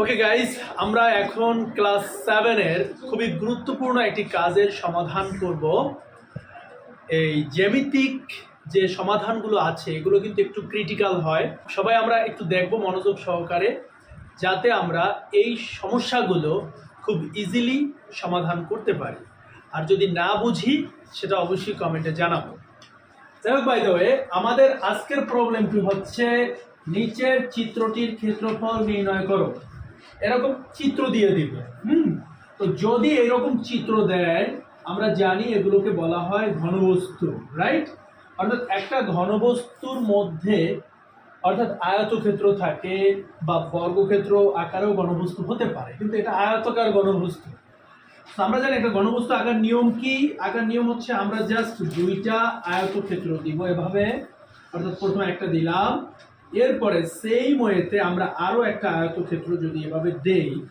Okay guys আমরা এখন class সেভেনের খুবই গুরুত্বপূর্ণ একটি কাজের সমাধান করব। এই জ্যামিতিক যে সমাধানগুলো আছে, এগুলো কিন্তু একটু ক্রিটিক্যাল হয়। সবাই আমরা একটু দেখব মনোযোগ সহকারে, যাতে আমরা এই সমস্যাগুলো খুব ইজিলি সমাধান করতে পারি। আর যদি না বুঝি, সেটা অবশ্যই কমেন্টে জানাব। যাই হোক বাই দ্য আমাদের আজকের প্রবলেমটি হচ্ছে নিচের চিত্রটির ক্ষেত্রফল নির্ণয় করো। এরকম চিত্র দিয়ে দিবে। হুম? তো যদি এরকম চিত্র দেয়, আমরা জানি এগুলোকে বলা হয় ঘনবস্তু রাইট অর্থাৎ একটা ঘনবস্তুর মধ্যে অর্থাৎ আয়তক্ষেত্র থাকে বা বর্গক্ষেত্র আকারেও ঘনবস্তু হতে পারে, কিন্তু এটা আয়তকার ঘনবস্তু। আমরা জানি একটা ঘনবস্তু আঁকার নিয়ম কি? আঁকার নিয়ম হচ্ছে আমরা জাস্ট দুইটা আয়তক্ষেত্র দিব এভাবে। অর্থাৎ প্রথমে একটা দিলাম এরপরে সেই ময়েতে আমরা আরও একটা আয়তক্ষেত্র যদি এভাবে দেই,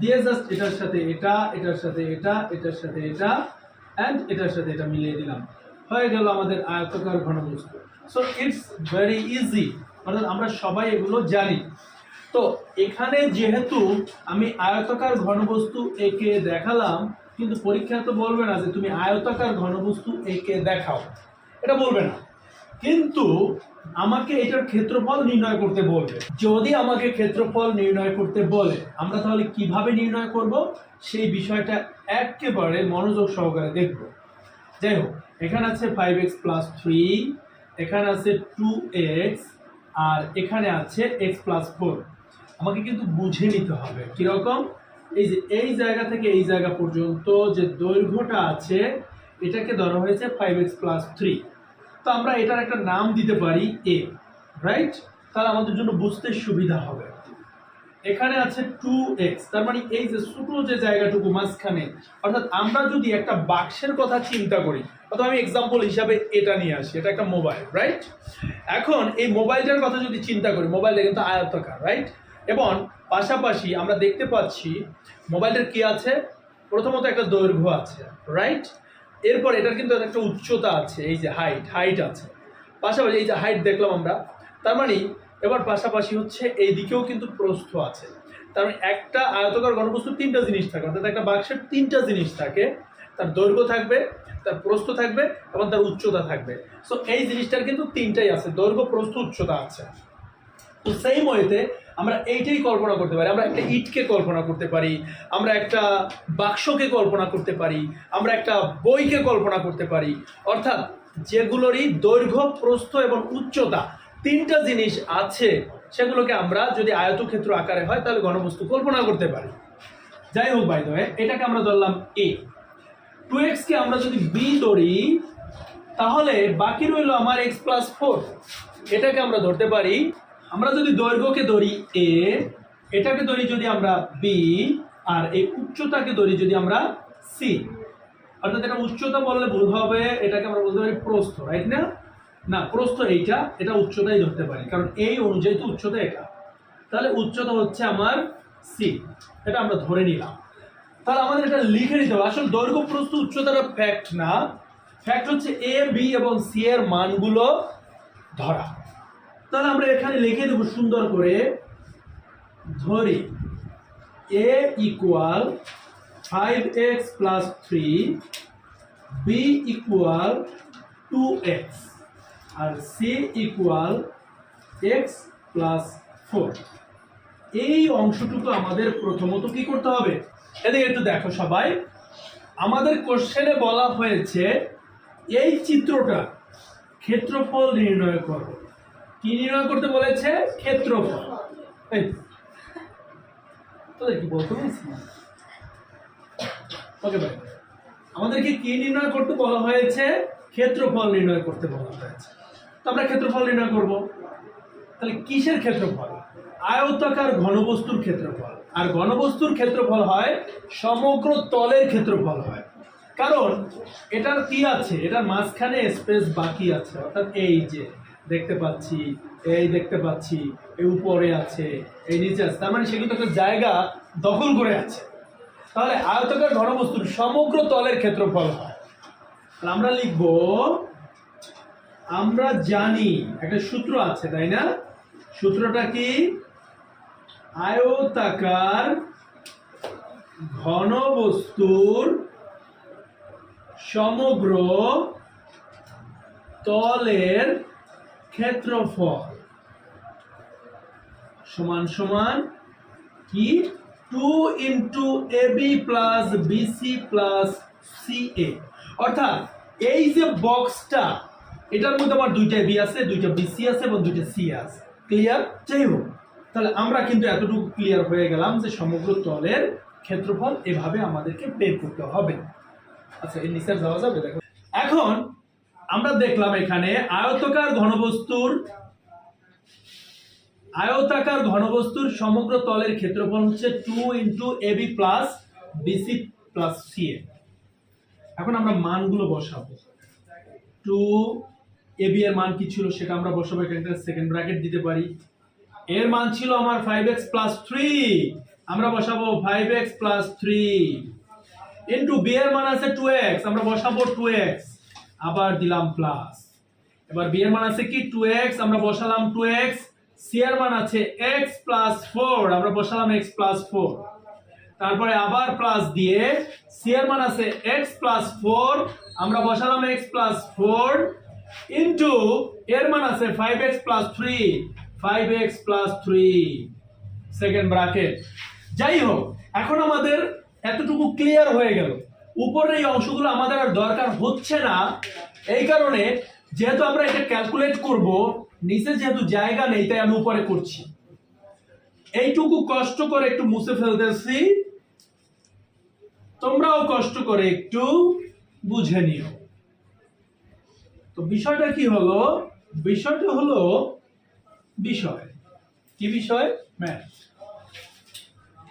দিয়ে জাস্ট এটার সাথে এটা, এটার সাথে এটা, এটার সাথে এটা অ্যান্ড এটার সাথে এটা মিলিয়ে দিলাম। হয়ে গেল আমাদের আয়তকার ঘনবস্তু। সো ইটস ভেরি ইজি অর্থাৎ আমরা সবাই এগুলো জানি। তো, এখানে যেহেতু আমি আয়তাকার ঘনবস্তু একে দেখালাম, কিন্তু পরীক্ষা তো বলবে না যে তুমি আয়তাকার ঘনবস্তু একে দেখাও। এটা বলবে না। কিন্তু আমাকে এটার ক্ষেত্রফল নির্ণয় করতে বলবে। যদি আমাকে ক্ষেত্রফল নির্ণয় করতে বলে, আমরা তাহলে কীভাবে নির্ণয় করব? সেই বিষয়টা একেবারে মনোযোগ সহকারে দেখব। যাই হোক, এখানে আছে ফাইভ এক্স প্লাস থ্রি এখানে আছে টু এক্স আর এখানে আছে এক্স প্লাস ফোর আমাকে কিন্তু বুঝে নিতে হবে কীরকম? এই যে এই জায়গা থেকে এই জায়গা পর্যন্ত যে দৈর্ঘ্যটা আছে, এটাকে ধরা হয়েছে ফাইভ এক্স প্লাস থ্রি তো আমরা এটার একটা নাম দিতে পারি এ রাইট তাহলে আমাদের জন্য বুঝতে সুবিধা হবে। এখানে আছে টু এক্স তার মানে এই যে ছোটো যে জায়গাটুকু মাঝখানে, অর্থাৎ আমরা যদি একটা বাক্সের কথা চিন্তা করি, অথবা আমি এক্সাম্পল হিসাবে এটা নিয়ে আসি, এটা একটা মোবাইল রাইট এখন এই মোবাইলটার কথা যদি চিন্তা করি মোবাইলটা কিন্তু আয়ত্তাকার রাইট এবং পাশাপাশি আমরা দেখতে পাচ্ছি মোবাইলের কি আছে? প্রথমত একটা দৈর্ঘ্য আছে রাইট এরপর এটার কিন্তু একটা উচ্চতা আছে, এই যে হাইট হাইট আছে। পাশাপাশি এই যে হাইট দেখলাম আমরা, তার মানে এবার পাশাপাশি হচ্ছে এই দিকেও কিন্তু প্রস্থ আছে। তার মানে একটা আয়তকার ঘনবস্তু তিনটা জিনিস থাকে, অর্থাৎ একটা বাক্সের তিনটা জিনিস থাকে। তার দৈর্ঘ্য থাকবে, তার প্রস্থ থাকবে এবং তার উচ্চতা থাকবে। সো এই জিনিসটার কিন্তু তিনটাই আছে, দৈর্ঘ্য, প্রস্থ, উচ্চতা আছে। তো সেই ময়েতে আমরা এইটাই কল্পনা করতে পারি, আমরা একটা ইটকে কল্পনা করতে পারি, আমরা একটা বাক্সকে কল্পনা করতে পারি, আমরা একটা বইকে কল্পনা করতে পারি। অর্থাৎ যেগুলোরই দৈর্ঘ্য, প্রস্থ এবং উচ্চতা তিনটা জিনিস আছে, সেগুলোকে আমরা যদি আয়তক্ষেত্র আকারে হয়, তাহলে ঘনবস্তু কল্পনা করতে পারি। যাই হোক বাই দয়ে এটাকে আমরা ধরলাম এ টু এক্সকে আমরা যদি বি ধরি, তাহলে বাকি রইল আমার এক্স প্লাস ফোর এটাকে আমরা ধরতে পারি আমরা যদি দৈর্ঘ্যকে ধরি এ, এটাকে ধরি যদি আমরা বি, আর এই উচ্চতাকে ধরি যদি আমরা সি। অর্থাৎ এটা উচ্চতা বললে ভুল হবে, এটাকে আমরা বলতে পারি প্রস্থ রাইট না? না, প্রস্থ এইটা, এটা উচ্চতাই ধরতে পারি, কারণ এই অনুযায়ী তো উচ্চতা এটা। তাহলে উচ্চতা হচ্ছে আমার সি, এটা আমরা ধরে নিলাম। তাহলে আমাদের এটা লিখে নিতে হবে, আসলে দৈর্ঘ্য, প্রস্থ, উচ্চতাটা ফ্যাক্ট না। ফ্যাক্ট হচ্ছে এ, বি এবং সি এর মানগুলো ধরা। তাহলে আমরা এখানে লিখে দেব সুন্দর করে ধরি A equal five X plus three, B equal two X, R C equal X plus four. এই অংশটুকু আমাদের প্রথমত কি করতে হবে? এদিকে একটু দেখো সবাই। আমাদের কোশ্চেনে বলা হয়েছে, এই চিত্রটা ক্ষেত্রফল নির্ণয় করো। কি নির্ণয় করতে বলেছে? ক্ষেত্রফল। তোদের কি বলতে ওকে ভাই আমাদেরকে কি নির্ণয় করতে বলা হয়েছে? ক্ষেত্রফল নির্ণয় করতে বলা হয়েছে। তো আমরা ক্ষেত্রফল নির্ণয় করব। তাহলে কিসের ক্ষেত্রফল? আয়তাকার ঘনবস্তুর ক্ষেত্রফল। আর ঘনবস্তুর ক্ষেত্রফল হয়, সমগ্র তলের ক্ষেত্রফল হয়। কারণ এটার কি আছে? এটার মাঝখানে স্পেস বাকি আছে, অর্থাৎ এই যে। দেখতে পাচ্ছি, এই দেখতে পাচ্ছি, এই উপরে আছে, এই নিচে আছে। তার মানে সেগুলো তো একটা জায়গা দখল করে আছে। তাহলে আয়তাকার ঘনবস্তুর সমগ্র তলের ক্ষেত্রফল হয়। আমরা লিখব, আমরা জানি, একটা সূত্র আছে, তাই না? সূত্রটা কি? আয়তাকার ঘনবস্তুর সমগ্র তলের ক্ষেত্রফল সমান সমান কি? Two into A B plus BC plus C A অর্থাৎ এই যে বক্সটা এটার মধ্যে আমার দুইটা বি আছে, দুইটা বিসি আছে এবং দুইটা সি আছে। ক্লিয়ার যাই হোক, তাহলে আমরা কিন্তু এতটুকু ক্লিয়ার হয়ে গেলাম যে সমগ্র তলের ক্ষেত্রফল এভাবে আমাদেরকে বের করতে হবে। আচ্ছা এর নিচে যাওয়া যাবে, দেখো। এখন আমরা দেখলাম এখানে আয়তকার ঘনবস্তুর, আয়তাকার ঘনবস্তুর সমগ্র তলের ক্ষেত্রফল হচ্ছে two into A B plus BC plus C এখন আমরা মানগুলো বসাবো। টু এ বি এর মান কি ছিল সেটা আমরা বসাবো, এখানে সেকেন্ড ব্র্যাকেট দিতে পারি। এর মান ছিল আমার ফাইভ এক্স প্লাস থ্রি আমরা বসাবো five X plus three into B এর মান আছে টু এক্স আমরা বসাবো টু এক্স আবার দিলাম প্লাস এবার বি এর মান আছে কি? টু এক্স আমরা বসালাম টু এক্স সি এর মান আছে এক্স প্লাস ফোর আমরা বসালাম এক্স প্লাস ফোর তারপরে আবার প্লাস দিয়ে সি এর মান আছে এক্স প্লাস ফোর আমরা বসালাম এক্স প্লাস ফোর ইন্টু এর মান আছে five X plus three five X plus three second bracket যাই হোক, এখন আমাদের এতটুকু ক্লিয়ার হয়ে গেল। উপরের এই অংশগুলো আমাদের আর দরকার হচ্ছে না। এই কারণে যেহেতু আমরা এটা ক্যালকুলেট করব, নিচে যেহেতু জায়গা নেই, তাই আমি উপরে করছি। এইটুকু কষ্ট করে একটু মুছে ফেলতেছি। তোমরাও কষ্ট করে একটু বুঝে নিও। তো বিষয়টা কি হলো? বিষয়টা হলো বিষয়। কি বিষয়? ম্যাথ।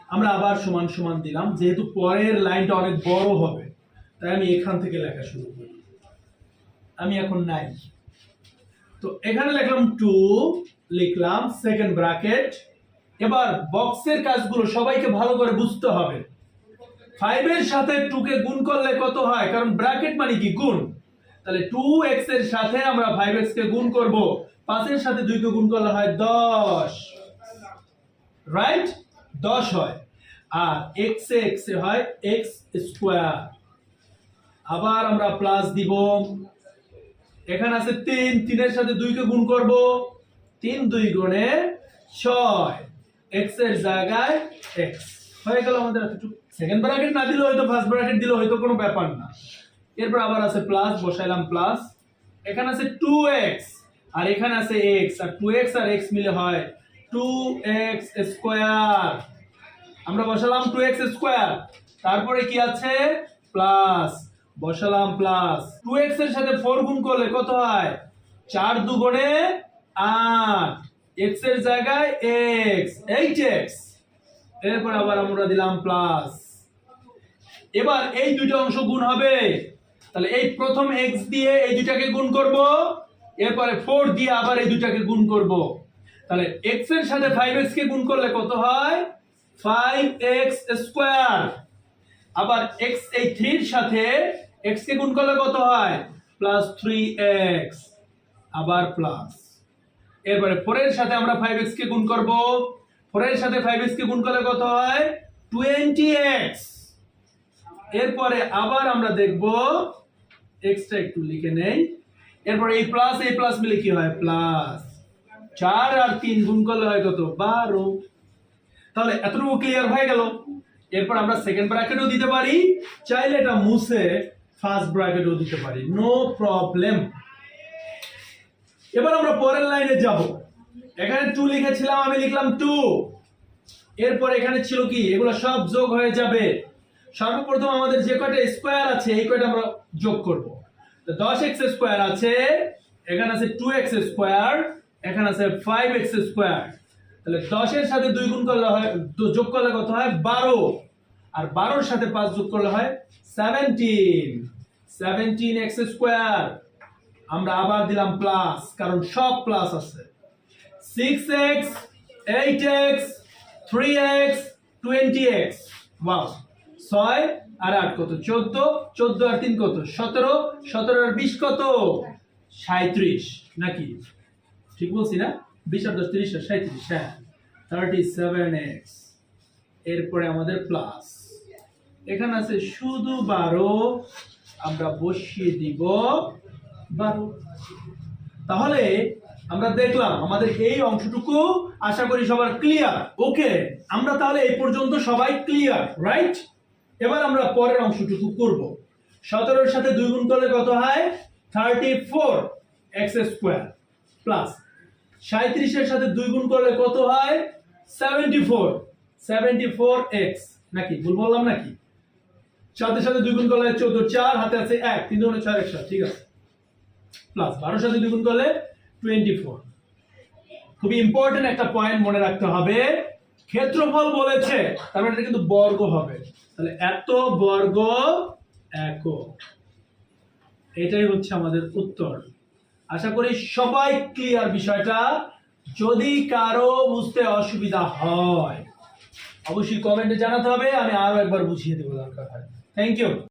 আমরা আবার সমান সমান দিলাম, যেহেতু পরের লাইনটা অনেক বড় হবে, তাই আমি এখান থেকে লেখা শুরু করি। আমি এখন নাই। তো এখানে লিখলাম টু লিখলাম সেকেন্ড ব্র্যাকেট এবার বক্সের কাজগুলো সবাইকে ভালো করে বুঝতে হবে। ফাইভ এর সাথে টু কে গুণ করলে কত হয়? কারণ ব্র্যাকেট মানে কি? গুণ। তাহলে টু এক্সের সাথে আমরা ফাইভ এক্স কে গুণ করব। পাঁচের সাথে দুই কে গুণ করলে হয় দশ। রাইট দশ হয়। আর এক্স এক্স হয় এক্স স্কোয়ার আবার আমরা প্লাস দিব। এখানে আছে তিন, তিনের সাথে দুইকে গুণ করব। তিন দুই গুণে ছয়। এক্সের জায়গায় এক্স হয়ে গেল আমাদের সেকেন্ড ব্র্যাকেট না দিলে হয়তো ফার্স্ট ব্র্যাকেট দিলে হয়তো কোনো ব্যাপার না। এরপর আবার আছে প্লাস বসাইলাম প্লাস এখানে আছে টু এক্স আর এখানে আছে এক্স আর টু এক্স আর এক্স মিলে হয় টু এক্স স্কোয়ার আমরা বসালাম টু এক্স স্কোয়ার তারপরে কি আছে? প্লাস বসালাম প্লাস টু এক্সের সাথে ফোর গুণ করলে কত হয়? চার দুগুণে আট। এক্সের জায়গায় এক্স এইট এক্স এরপর আবার আমরা দিলাম প্লাস এবার এই দুটো অংশ গুণ হবে। তাহলে এই প্রথম এক্স দিয়ে এই দুটাকে গুণ করব। এরপরে ফোর দিয়ে আবার এই দুটাকে গুণ করব। তাহলে এক্সের সাথে ফাইভ এক্স কে গুণ করলে কত হয়? ফাইভ এক্স স্কোয়ার আবার এক্স এই থ্রির সাথে এক্স কে গুণ করলে কত হয়? প্লাস থ্রি এক্স আবার প্লাস এরপরে ফোরের সাথে আমরা ফাইভ এক্স কে গুণ করব। ফোরের সাথে ফাইভ এক্স কে গুণ করলে কত হয়? টোয়েন্টি এক্স এরপরে আবার আমরা দেখব এক্সটা একটু লিখে নেই। এরপরে এই প্লাস এই প্লাস মিলে কি হয়? প্লাস চার আর তিন গুণ করলে হয় কত? বারো। তাহলে এতটুকু ক্লিয়ার হয়ে গেল। এরপর আমরা সেকেন্ড ব্র্যাকেটও দিতে পারি। চাইলে এটা মুছে ফার্স্ট ব্র্যাকেটও দিতে পারি। নো প্রবলেম এবার আমরা পরের লাইনে যাব। এখানে টু লিখেছিলাম, আমি লিখলাম টু এরপর এখানে ছিল কি? এগুলো সব যোগ হয়ে যাবে। সর্বপ্রথম আমাদের যে কয়টা স্কোয়ার আছে, এই কয়টা আমরা যোগ করব। তো দশ এক্স স্কোয়ার আছে, এখানে আছে টু এক্স স্কোয়ার এখানে আছে ফাইভ এক্স স্কোয়ার তাহলে দশের সাথে দুই গুণ করলে হয় যোগ করলে কত হয়? বারো। আর বারোর সাথে পাঁচ যোগ করলে হয় সেভেন্টিন সেভেন্টিন এক্স স্কোয়ার আমরা আবার দিলাম প্লাস কারণ সব প্লাস আছে। Six x eight x three x twenty x wow ছয় আর আট কত? চোদ্দ। চোদ্দ আর তিন কত? সতেরো। সতেরো আর বিশ কত? সাঁত্রিশ নাকি? ঠিক বলছি না? বিশ আর দশ, তিরিশ সাঁত্রিশ হ্যাঁ। থার্টি সেভেন এক্স এরপরে আমাদের প্লাস এখানে আছে শুধু বারো। আমরা বসিয়ে দিব বারো। তাহলে আমরা দেখলাম আমাদের এই অংশটুকু আশা করি সবার ক্লিয়ার ওকে, আমরা তাহলে এই পর্যন্ত সবাই ক্লিয়ার রাইট এবার আমরা পরের অংশটুকু করব। সতেরোর সাথে দুই গুণ করলে কত হয়? Thirty four x square plus সাঁত্রিশের সাথে দুই গুণ করলে কত হয়? Seventy four seventy four x নাকি, ভুল বললাম নাকি? সাথে সাথে দুই গুণ করলে চোদ্দ, চার, হাতে আছে এক, তিন দুগুণে ছয়, একশো, ঠিক আছে। প্লাস বারোর সাথে দুই গুণ করলে টোয়েন্টি ফোর খুবই ইম্পর্টেন্ট একটা পয়েন্ট মনে রাখতে হবে। ক্ষেত্রফল বলেছে, তার মানে এটা কিন্তু বর্গ হবে। তাহলে এত বর্গ একক। এটাই হচ্ছে আমাদের উত্তর। আশা করি সবাই ক্লিয়ার বিষয়টা। যদি কারও বুঝতে অসুবিধা হয়, অবশ্যই কমেন্টে জানাতে হবে, আমি আরও একবার বুঝিয়ে দেবো দরকার হয়। Thank you